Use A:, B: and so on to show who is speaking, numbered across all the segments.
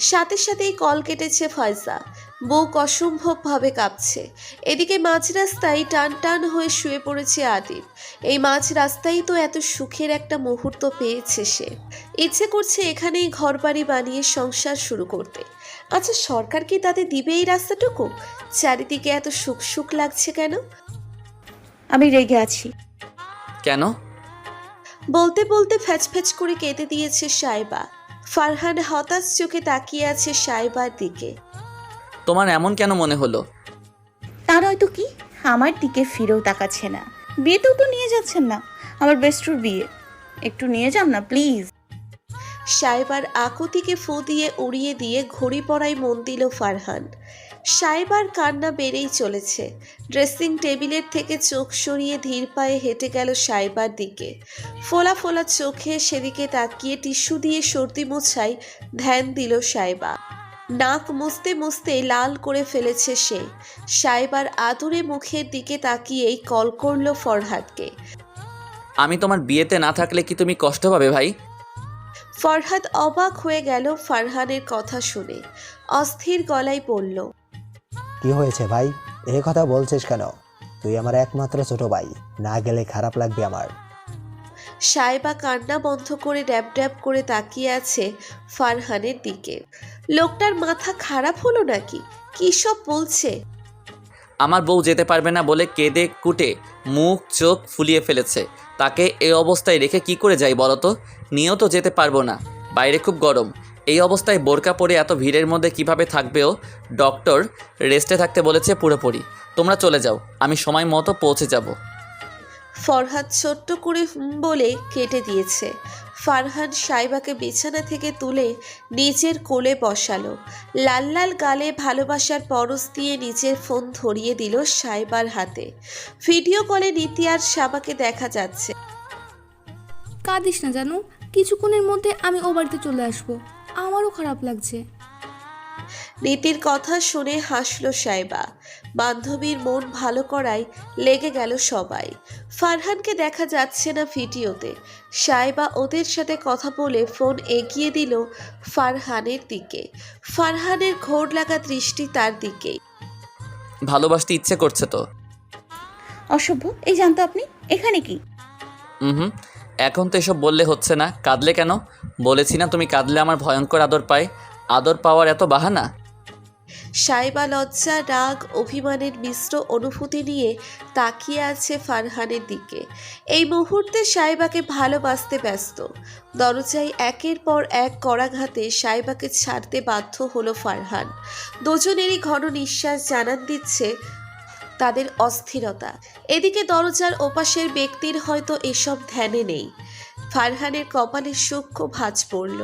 A: সাথে সাথেই কল কেটেছে ফয়সা বুক অসম্ভবভাবে কাঁপছে। এদিকে মাঝ রাস্তায় টান টান হয়ে শুয়ে পড়েছে আদিব। এই মাঝ রাস্তায় তো এত সুখের একটা মুহূর্ত পেয়েছে সে। ইচ্ছে করছে এখানেই ঘর বাড়ি বানিয়ে সংসার শুরু করতে। আচ্ছা সরকার কি তাদের দিবে এই রাস্তাটুকু? চারিদিকে এত সুখ সুখ লাগছে কেন?
B: আমি রেগে আছি।
C: কেন?
A: বলতে বলতে ফ্যাচ ফ্যাচ করে কেঁদে দিয়েছে সাইবা। ফারহান হতাশ চোখে তাকিয়ে আছে সাইবার দিকে।
C: তোমার এমন কেন মনে হলো?
B: তার হয়তো কি? আমার দিকে ফিরেও তাকাচ্ছে না। বিয়েতেও তো নিয়ে যাচ্ছেন না। আমার বেস্টুর বিয়ে। একটু নিয়ে যান না প্লিজ।
A: সাইবার আকুতিকে ফু দিয়ে উড়িয়ে দিয়ে ঘড়ি পড়ায় মন দিল ফারহান। সাইবার কান্না বেড়েই চলেছে। ড্রেসিং টেবিলের থেকে চোখ সরিয়ে ধীর পায়ে হেঁটে গেল সাইবার দিকে। ফোলা ফোলা চোখে সেদিকে তাকিয়ে টিস্যু দিয়ে সর্দি মোছায় ধ্যান দিল সাইবা। নাক মুছতে মুছতে লাল করে ফেলেছে সে। সাইবার আদুরে মুখের দিকে তাকিয়েই কল করল ফরহাদকে।
C: আমি তোমার বিয়েতে না থাকলে কি তুমি কষ্ট পাবে ভাই?
A: ফরহাদ অবাক হয়ে গেল ফারহানের কথা শুনে। অস্থির গলায় পড়ল
D: কি হয়েছে ভাই? এ কথা বলছিস কেন? তুই আমার একমাত্র ছোট ভাই। না গেলে খারাপ লাগবে আমার।
A: সাইবা কান্না বন্ধ করে ড্যাব ড্যাব করে তাকিয়ে আছে ফারহানের দিকে। লোকটার মাথা খারাপ হলো নাকি? কী সব বলছে?
C: আমার বউ যেতে পারবে না বলে কেঁদে কুটে মুখ চোখ ফুলিয়ে ফেলেছে। তাকে এই অবস্থায় রেখে কি করে যাই বলো তো? নিয়েও তো যেতে পারব না। বাইরে খুব গরম। এই অবস্থায় বোরকা পরে এত ভিড়ের মধ্যে কীভাবে থাকবেও ডক্টর রেস্টে থাকতে বলেছে পুরোপুরি। তোমরা চলে যাও আমি সময় মতো পৌঁছে যাব।
A: ফরহাদ ছোট্ট করে বলে কেটে দিয়েছে। ফারহান সাইবাকে বিছানা থেকে তুলে নিজের কোলে বসালো। লাল লাল গালে ভালোবাসার পরশ দিয়ে নিজের ফোন ধরিয়ে দিল সাইবার হাতে। ভিডিও কলে নীতি আর সাবাকে দেখা যাচ্ছে।
E: কাঁদিস না জানো কিছুক্ষণের মধ্যে আমি ও বাড়িতে চলে আসব। আমারও খারাপ লাগছে।
A: নীতির কথা শুনে হাসল সাইবা। বান্ধবীর মন ভালো করায় লেগে গেল সবাই। ফারহানকে দেখা যাচ্ছে না ভিডিওতে। সাইবা ওদের সাথে কথা বলে ফোন এগিয়ে দিল ফারহানের দিকে। ফারহানের ঘোর লাগা দৃষ্টি তার দিকেই
C: ভালোবাসতে ইচ্ছে করছে তো।
B: অসভ্য এই জানতো আপনি? এখানে কি?
C: হুম। এখন তো এসব বললে হচ্ছে না। কাঁদলে কেন? বলেছি না তুমি কাঁদলে আমার ভয়ঙ্কর আদর পায়। আদর পাওয়ার এত বাহানা?
A: সাইবা লজ্জা, রাগ, অভিমানের মিশ্র অনুভূতি নিয়ে তাকিয়ে আছে ফারহানের দিকে। এই মুহূর্তে সাইবাকে ভালোবাসতে ব্যস্ত। দরজায় একের পর এক করাঘাতে সাইবাকে ছাড়তে বাধ্য হলো ফারহান। দুজনেরই ঘন নিঃশ্বাস জানান দিচ্ছে তাদের অস্থিরতা। এদিকে দরজার ওপাশের ব্যক্তির হয়তো এসব ধ্যানে নেই। ফারহানের কপালে সূক্ষ্ম ভাঁজ পড়ল।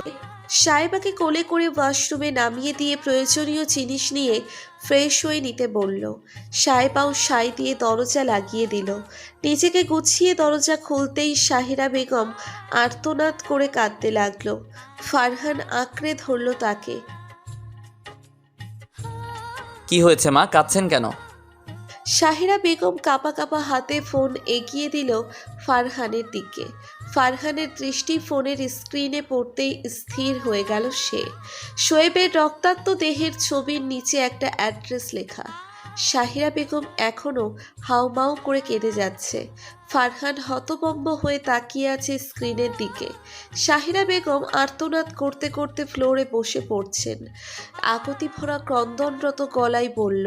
A: সাহেবাকে কোলে করে ওয়াশরুমে নামিয়ে দিয়ে প্রয়োজনীয় জিনিস নিয়ে ফ্রেশ হয়ে নিতে বলল। সাহেবাও সাই দিয়ে দরজা লাগিয়ে দিল। নিজেকে গুছিয়ে দরজা খুলতেই সাহিরা বেগম আর্তনাদ করে কাঁদতে লাগল। ফারহান আঁকড়ে ধরল তাকে।
C: কি হয়েছে মা? কাঁদছেন কেন?
A: সাহিরা বেগম কাপা কাপা হাতে ফোন এগিয়ে দিল ফারহানের দিকে। ফারহানের দৃষ্টি ফোনের স্ক্রিনে পড়তেই স্থির হয়ে গেল সে। শোয়েবের রক্তাক্ত দেহের ছবির নিচে একটা অ্যাড্রেস লেখা। শাহিরা বেগম এখনও হাউমাউ করে কেঁদে যাচ্ছে। ফারহান হতবম্ব হয়ে তাকিয়ে আছে স্ক্রিনের দিকে। শাহিরা বেগম আর্তনাদ করতে করতে ফ্লোরে বসে পড়ছেন। আকতি ভরা ক্রন্দনরত গলায় বলল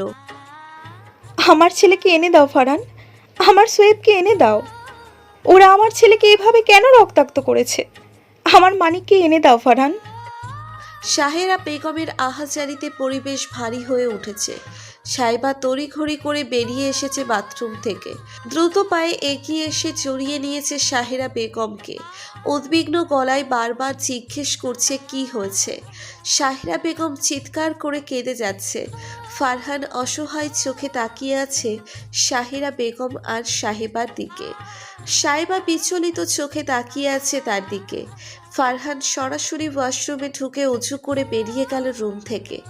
F: আমার ছেলেকে এনে দাও ফারান আমার সোয়েবকে এনে দাও। ওরা আমার ছেলেকে এভাবে কেন রক্তাক্ত করেছে? আমার মানিককে এনে দাও, ফারহান।
A: সাহেরা বেগমের আহাজারিতে পরিবেশ ভারী হয়ে উঠেছে। সাইবা তড়িঘড়ি করে বেরিয়ে এসেছে বাথরুম থেকে। দ্রুত পায়ে এগিয়ে এসে জড়িয়ে নিয়েছে সাহেরা বেগমকে। উদ্বিগ্ন গলায় বারবার জিজ্ঞেস করছে, কি হয়েছে? সাহেরা বেগম চিৎকার করে কেঁদে যাচ্ছে। ফারহান অসহায় চোখে তাকিয়ে আছে সাহেরা বেগম আর সাহেবার দিকে। সাহেবা বিচলিত চোখে তাকিয়ে আছে তার দিকে। ফারহান সরাসরি ওয়াশরুমে ঢুকে উঁচু করে বেরিয়ে গেল রুম থেকে।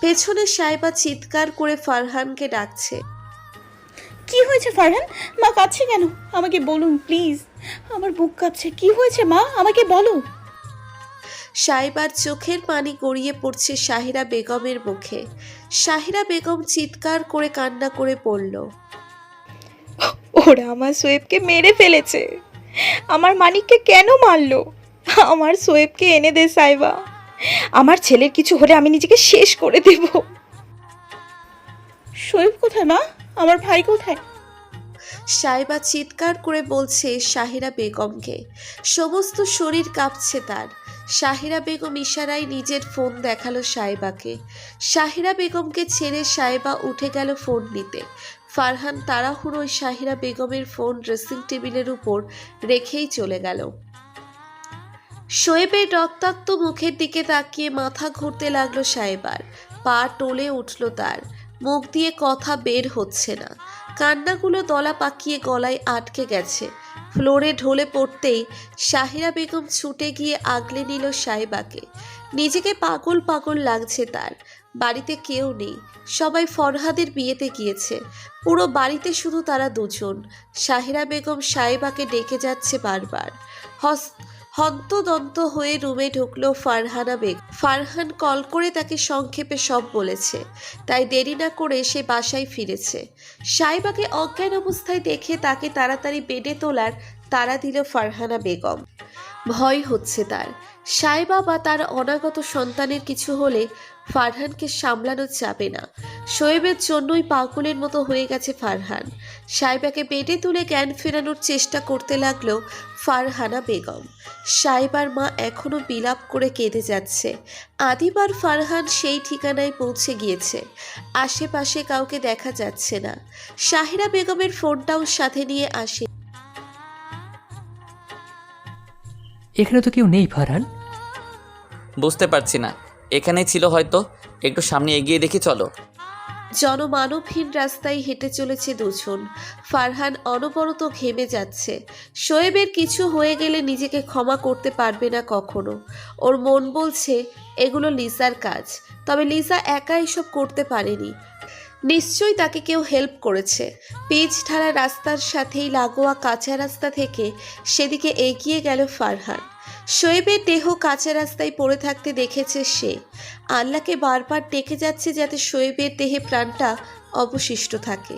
A: পেছনে সাহেবা চিৎকার করে ফারহানকে ডাকছে।
B: কি হয়েছে ফারহান? মা কাঁদছে কেন? আমাকে বলুন, প্লিজ। আমার বুক কাঁপছে। কি হয়েছে মা? আমাকে বলো।
A: সাইবার চোখের পানি গড়িয়ে পড়ছে শাহিরা বেগমের মুখে। শাহিরা বেগম চিৎকার করে কান্না করে পড়ল
F: ওরা আমার সোয়েবকে মেরে ফেলেছে। আমার মানিককে কেন মারলো? আমার সোয়েবকে এনে দে সাইবা। আমার ছেলের কিছু হলে আমি নিজেকে শেষ করে দেব।
B: শোয়েব কোথায় মা? আমার ভাই কোথায়?
A: সাইবা চিৎকার করে বলছে শাহিরা বেগমকে। সমস্ত শরীর কাঁপছে তার। শাহিরা বেগম ইশারায় নিজের ফোন দেখাল সাইবাকে শাহিরা বেগমকে ছেড়ে সাইবা উঠে গেল ফোন নিতে। ফারহান তাড়াহুড়োয় শাহিরা বেগমের ফোন ড্রেসিং টেবিলের উপর রেখেই চলে গেল। শোয়েবের রক্তাক্ত মুখের দিকে তাকিয়ে মাথা ঘুরতে লাগল সাহেবার। পা টলে উঠল তার। মুখ দিয়ে কথা বের হচ্ছে না। কান্নাগুলো দলা পাকিয়ে গলায় আটকে গেছে। ফ্লোরে ঢলে পড়তেই শাহিরা বেগম ছুটে গিয়ে আগলে নিল সাহেবাকে। নিজেকে পাগল পাগল লাগছে তার। বাড়িতে কেউ নেই। সবাই ফরহাদের বিয়েতে গিয়েছে। পুরো বাড়িতে শুধু তারা দুজন। শাহিরা বেগম সাহেবাকে ডেকে যাচ্ছে বারবার। হস হন্তদন্ত হয়ে রুমে ঢুকলো ফারহানা বেগ। ফারহান কল করে তাকে সংক্ষেপে সব বলেছে। তাই দেরি না করে সে বাসায় ফিরেছে। সাইবাকে অজ্ঞান অবস্থায় দেখে তাকে তাড়াতাড়ি বেডে তোলার তাড়া দিল ফারহানা বেগম। ভয় হচ্ছে তার। সাইবা বা তার অনাগত সন্তানের কিছু হলে ফারহানকে সামলানো যাবে না। শোয়েবের জন্যই পাগলের মতো হয়ে গেছে ফারহান। সাইবাকে বেডে তুলে জ্ঞান ফেরানোর চেষ্টা করতে লাগল ফারহানা বেগম। সাইবার মা এখনও বিলাপ করে কেঁদে যাচ্ছে। আদিবার ফারহান সেই ঠিকানায় পৌঁছে গিয়েছে। আশেপাশে কাউকে দেখা যাচ্ছে না। শাহিরা বেগমের ফোনটাও সাথে নিয়ে আসে।
G: এখানে তো কেউ নেই ফারহান।
C: বুঝতে পারছি না। এখানেই ছিল হয়তো। একটু সামনে এগিয়ে দেখি চলো।
A: জনমানবহীন রাস্তায় হেঁটে চলেছে দুজন। ফারহান অনবরত ঘেমে যাচ্ছে। শোয়েবের কিছু হয়ে গেলে নিজেকে ক্ষমা করতে পারবে না কখনো। ওর মন বলছে এগুলো লিসার কাজ। তবে লিসা একা এসব করতে পারেনি। নিশ্চয়ই তাকে কেউ হেল্প করেছে। পিচ ঢালা রাস্তার সাথেই লাগোয়া কাঁচা রাস্তা থেকে সেদিকে এগিয়ে গেল ফারহান। শোয়েবের দেহ কাঁচা রাস্তায় পড়ে থাকতে দেখেছে সে। আল্লাহকে বারবার ডেকে যাচ্ছে যাতে শোয়েবের দেহে প্রাণটা অবশিষ্ট থাকে।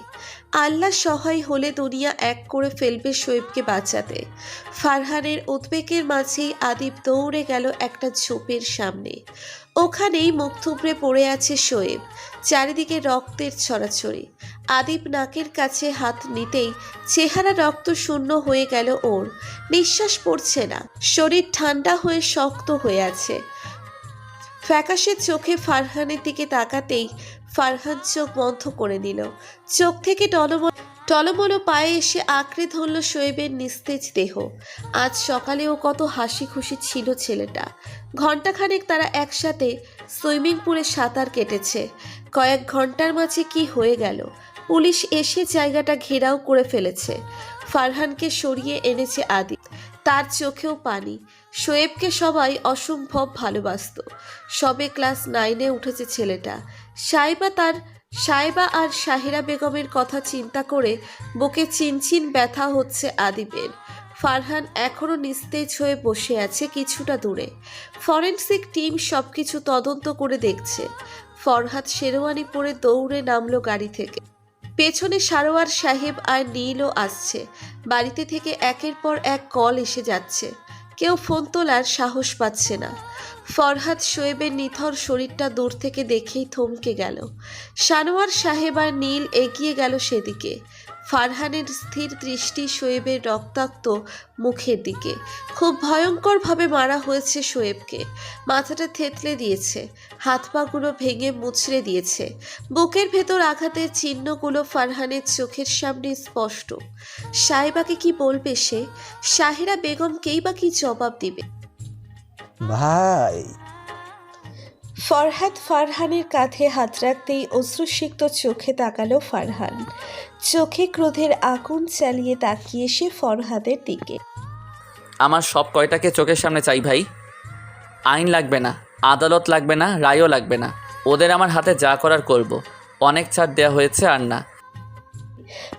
A: আল্লাহ সহায় হলে দুনিয়া এক করে ফেলবে শোয়েবকে বাঁচাতে। ফারহানের উদ্বেগের মাঝেই আদিব দৌড়ে গেল একটা ঝোপের সামনে। ওখানেই মুখ থুবড়ে পড়ে আছে শোয়েব। চারিদিকে রক্তের ছড়াছড়ি। আদিব নাকের কাছে হাত নিতেই চেহারা রক্ত শূন্য হয়ে গেল ওর। নিঃশ্বাস পড়ছে না। শরীর ঠান্ডা হয়ে শক্ত হয়ে আছে। ফ্যাকাশে চোখে ফারহানের দিকে তাকাতেই ফারহান চোখ বন্ধ করে দিল। চোখ থেকে টলমল, টলমলো পায়ে এসে আঁকড়ে ধরল শোয়েবের নিস্তেজ দেহ। আজ সকালেও কত হাসি খুশি ছিল ছেলেটা। ঘণ্টাখানেক তারা একসাথে সুইমিং পুলে সাঁতার কেটেছে। কয়েক ঘণ্টার মাঝে কি হয়ে গেল? পুলিশ এসে জায়গাটা ঘেরাও করে ফেলেছে। ফারহানকে সরিয়ে এনেছে আদি। তার চোখেও পানি। শোয়েবকে সবাই অসম্ভব ভালোবাসত। সবে ক্লাস নাইনে উঠেছে ছেলেটা। সাইবা তার, সাইবা আর শাহিরা বেগমের কথা চিন্তা করে বুকে চিনচিন ব্যথা হচ্ছে আদিবের। ফারহান এখনও নিস্তেজ হয়ে বসে আছে কিছুটা দূরে। ফরেনসিক টিম সবকিছু তদন্ত করে দেখছে। ফরহাদ শেরওয়ানি পরে দৌড়ে নামলো গাড়ি থেকে। পেছনে সারোয়ার সাহেব আর নীলও আসছে। বাড়িতে থেকে একের পর এক কল এসে যাচ্ছে। কেউ ফোন তোলার সাহস পাচ্ছে না। ফরহাদ শোয়েবের নিথর শরীরটা দূর থেকে দেখেই থমকে গেল। সানোয়ার সাহেব আর নীল এগিয়ে গেল সেদিকে। ফারহানের স্থির দৃষ্টি শোয়েবের রক্তাক্ত মুখের দিকে। খুব ভয়ঙ্করভাবে মারা হয়েছে শোয়েবকে। মাথাটা থেতলে দিয়েছে হাত পাগুলো ভেঙে মুচড়ে দিয়েছে। বুকের ভেতর আঘাতের চিহ্নগুলো ফারহানের চোখের সামনে স্পষ্ট। সাহেবাকে কি বলবে সে? শাহিরা বেগমকেই বা কি জবাব দিবে?
D: ভাই
A: ফরহাদ ফারহানের কাঁধে হাত রাখতেই অশ্রুসিক্ত চোখে তাকালো ফারহান। চোখে ক্রোধের আগুন চালিয়ে তাকিয়ে সে ফরহাদের দিকে।
C: আমার সব কয়টাকে চোখের সামনে চাই ভাই? আইন লাগবে না, আদালত লাগবে না, রায়ও লাগবে না। ওদের আমার হাতে যা করার করব। অনেক ছাড় দেওয়া হয়েছে আর না।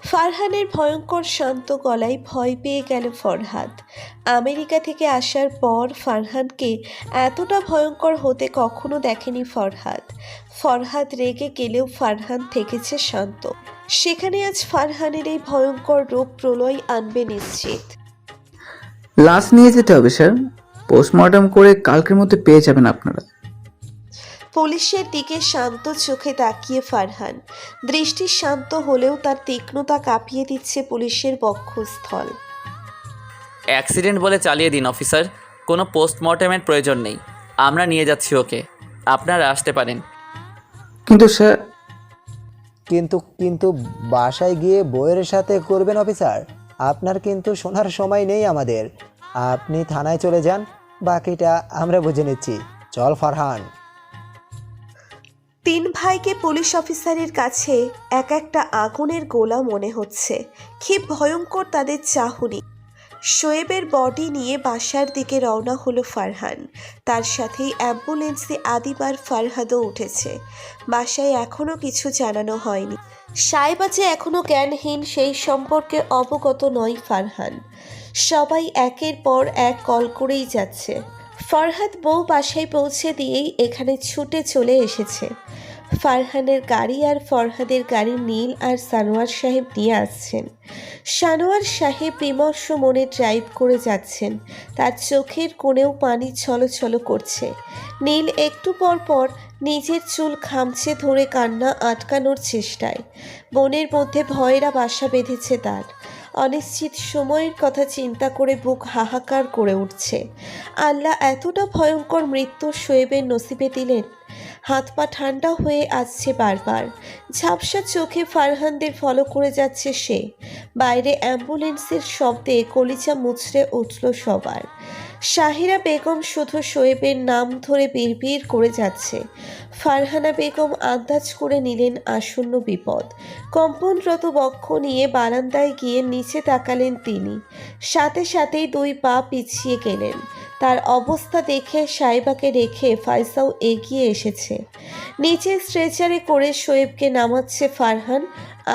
A: ফারহানের ভয়ঙ্কর শান্ত গলায় ভয় পেয়ে গেল ফরহাদ। আমেরিকা থেকে আসার পর ফারহানকে এতটা ভয়ঙ্কর হতে কখনো দেখেনি ফরহাদ। ফরহাদ রেগে গেলেও ফারহান থেকেছে শান্ত। সেখানে আজ ফারহানের এই ভয়ঙ্কর রূপ প্রলয় আনবে নিশ্চিত।
H: লাশ নিয়ে যেতে হবে, স্যার। পোস্টমর্টম করে কালকের মধ্যে পেয়ে যাবেন আপনারা।
A: পুলিশের দিকে শান্ত চোখে তাকিয়ে ফারহান। দৃষ্টি শান্ত হলেও তার তীক্ষ্ণতা কাঁপিয়ে দিচ্ছে পুলিশের বক্ষস্থল।
C: অ্যাক্সিডেন্ট বলে চালিয়ে দিন অফিসার। কোনো পোস্টমর্টেমের প্রয়োজন নেই। আমরা নিয়ে যাচ্ছি ওকে। আপনারা আসতে পারেন।
H: কিন্তু স্যার
D: কিন্তু কিন্তু বাসায় গিয়ে বইয়ের সাথে করবেন অফিসার। আপনার কিন্তু শোনার সময় নেই আমাদের। আপনি থানায় চলে যান। বাকিটা আমরা বুঝে নিচ্ছি। চল ফারহান।
A: ভাইকে পুলিশ অফিসারের কাছে এক একটা আগুনের গোলা মনে হচ্ছে। কি ভয়ঙ্কর তাদের চাহনি। শোয়েবের বডি নিয়ে বাসার দিকে রওনা হলো ফারহান। তার সাথেই অ্যাম্বুলেন্সে আদিবার ফারহাদও উঠেছে। বাসায় এখনও কিছু জানানো হয়নি। সাইবা যে এখনও জ্ঞানহীন, সেই সম্পর্কে অবগত নয় ফারহান। সবাই একের পর এক কল করেই যাচ্ছে। ফরহাদ বউ বাসায় পৌঁছে দিয়েই এখানে ছুটে চলে এসেছে। ফারহানের গাড়ি আর ফরহাদের গাড়ি নীল আর সানোয়ার সাহেব নিয়ে আসছেন। সানোয়ার সাহেব বিমর্ষ মনে ড্রাইভ করে যাচ্ছেন। তার চোখের কোণেও পানি ছলছল করছে। নীল একটু পর পর নিজের চুল খামছে ধরে কান্না আটকানোর চেষ্টায়। মনের মধ্যে ভয়েরা বাসা বেঁধেছে তার। অনিশ্চিত সময়ের কথা চিন্তা করে বুক হাহাকার করে উঠছে। আল্লাহ এতটা ভয়ঙ্কর মৃত্যু শোয়েবের নসিবে দিলেন। হাত পা ঠান্ডা হয়ে আসছে বারবার। ঝাপসা চোখে ফারহানদের ফলো করে যাচ্ছে সে। বাইরে অ্যাম্বুলেন্সের শব্দে কলিচা মুচড়ে উঠল সবার। শাহিরা বেগম শুধু শোয়েবের নাম ধরে বিড়বিড় করে যাচ্ছে। ফারহানা বেগম আন্দাজ করে নিলেন আসন্ন বিপদ। কম্পনরত বক্ষ নিয়ে বারান্দায় গিয়ে নিচে তাকালেন তিনি। সাথে সাথেই দুই পা পিছিয়ে গেলেন। তার অবস্থা দেখে সাইবাকে রেখে ফাইসাও এগিয়ে এসেছে। নিচে স্ট্রেচারে করে শোয়েবকে নামাচ্ছে ফারহান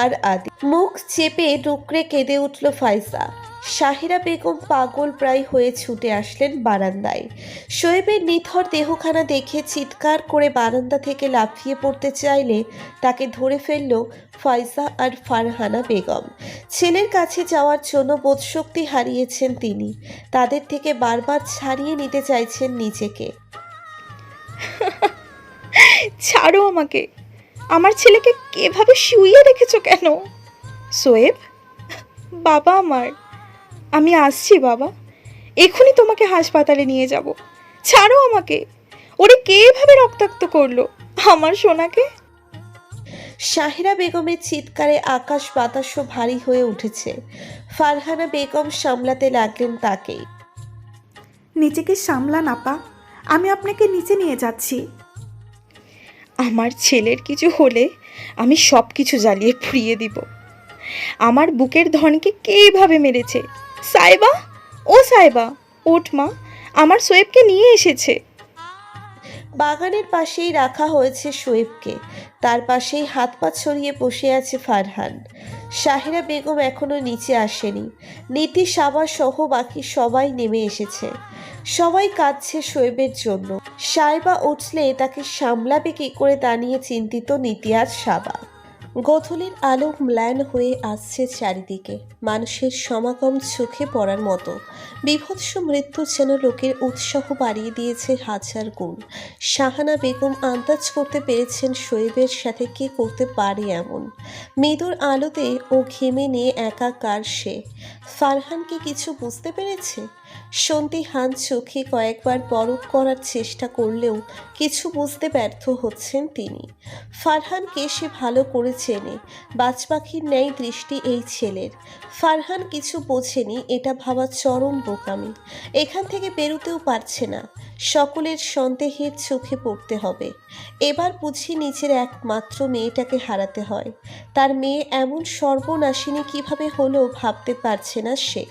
A: আর আদি মুখ চেপে টুকরে কেঁদে উঠল ফাইসা। শাহিরা বেগম পাগল প্রায় হয়ে ছুটে আসলেন বারান্দায়। শোয়েবের নিথর দেহখানা দেখে চিৎকার করে বারান্দা থেকে লাফিয়ে পড়তে চাইলে তাকে ধরে ফেলল ফাইজা আর ফারহানা বেগম। ছেলের কাছে যাওয়ার জন্য বোধশক্তি হারিয়েছেন তিনি। তাদের থেকে বারবার ছাড়িয়ে নিতে চাইছেন নিজেকে।
F: ছাড়ো আমাকে। আমার ছেলেকে কেভাবে শুইয়ে রেখেছো কেন? সোয়েব বাবা আমার। আমি আসছি বাবা। এখনই তোমাকে হাসপাতালে নিয়ে যাব। ছাড়ো আমাকে। ওরে কে এভাবে রক্তাক্ত করল? আমার সোনাকে?
A: শাহিরা বেগমের চিৎকারে আকাশ বাতাসও ভারী হয়ে উঠেছে। ফারহানা বেগম সামলাতে লাগলেন তাকেই
I: নিজেকে সামলান আপা। আমি আপনাকে নিচে নিয়ে যাচ্ছি।
F: আমার ছেলের কিছু হলে আমি সব কিছু জ্বালিয়ে ফুরিয়ে দিব। আমার বুকের ধনকে কে এভাবে মেরেছে? সাইবা? ও সাইবা ওঠ মা, আমার সোয়েবকে নিয়ে এসেছে।
A: বাগানের পাশেই রাখা হয়েছে শোয়েবকে তার পাশেই হাত পা ছড়িয়ে বসে আছে ফারহান। শাহিরা বেগম এখনও নিচে আসেনি। নীতি সাবা সহ বাকি সবাই নেমে এসেছে। সবাই কাঁদছে শোয়েবের জন্য। সাইবা উঠলে তাকে সামলাবে কি করে তা নিয়ে চিন্তিত নীতি আর সাবা। গোধূলির আলো ম্লান হয়ে আসছে চারিদিকে। মানুষের সমাগম চোখে পড়ার মতো। বিভৎস মৃত্যু যেন লোকের উৎসাহ বাড়িয়ে দিয়েছে হাজার গুণ। শাহানা বেগম আন্দাজ করতে পেরেছেন শোয়েবের সাথে কে করতে পারে এমন। মৃদুর আলোতে ও ঘেমে নিয়ে একাকার সে। ফারহান কি কিছু বুঝতে পেরেছে? সন্তি হান চোখে কয়েকবার বরফ করার চেষ্টা করলেও কিছু বুঝতে ব্যর্থ হচ্ছেন তিনি। ফারহানকে সে ভালো করে চেনে, বাজপাখির ন্যায় দৃষ্টি এই ছেলের। ফারহান কিছু বোঝেনি, এটা ভাবা চরম বোকামি। এখান থেকে বেরোতেও পারছে না, সকলের সন্দেহের চোখে পড়তে হবে। এবার বুঝি নিজের একমাত্র মেয়েটাকে হারাতে হয়। তার মেয়ে এমন সর্বনাশিনী কীভাবে হলো ভাবতে পারছে না সে।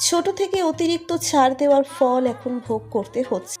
A: ছোট থেকে অতিরিক্ত ছাড় দেওয়ার ফল এখন ভোগ করতে হচ্ছে।